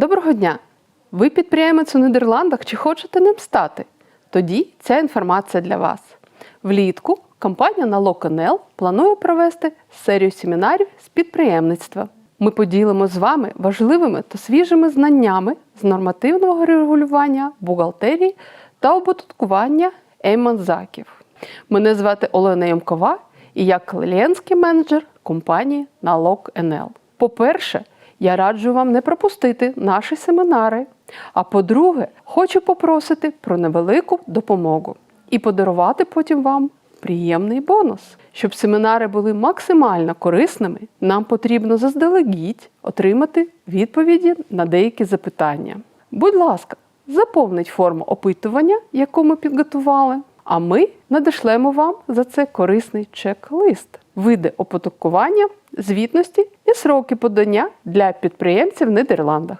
Доброго дня! Ви підприємець у Нідерландах чи хочете ним стати? Тоді ця інформація для вас. Влітку компанія Налог.НЛ планує провести серію семінарів з підприємництва. Ми поділимо з вами важливими та свіжими знаннями з нормативного регулювання, бухгалтерії та оподаткування ейманзаків. Мене звати Олена Ямкова і я клієнтський менеджер компанії Налог.НЛ. По-перше, я раджу вам не пропустити наші семінари. А по-друге, хочу попросити про невелику допомогу і подарувати потім вам приємний бонус. Щоб семінари були максимально корисними, нам потрібно заздалегідь отримати відповіді на деякі запитання. Будь ласка, заповніть форму опитування, яку ми підготували, а ми надішлемо вам за це корисний чек-лист, види оподаткування, звітності і сроки подання для підприємців в Нідерландах.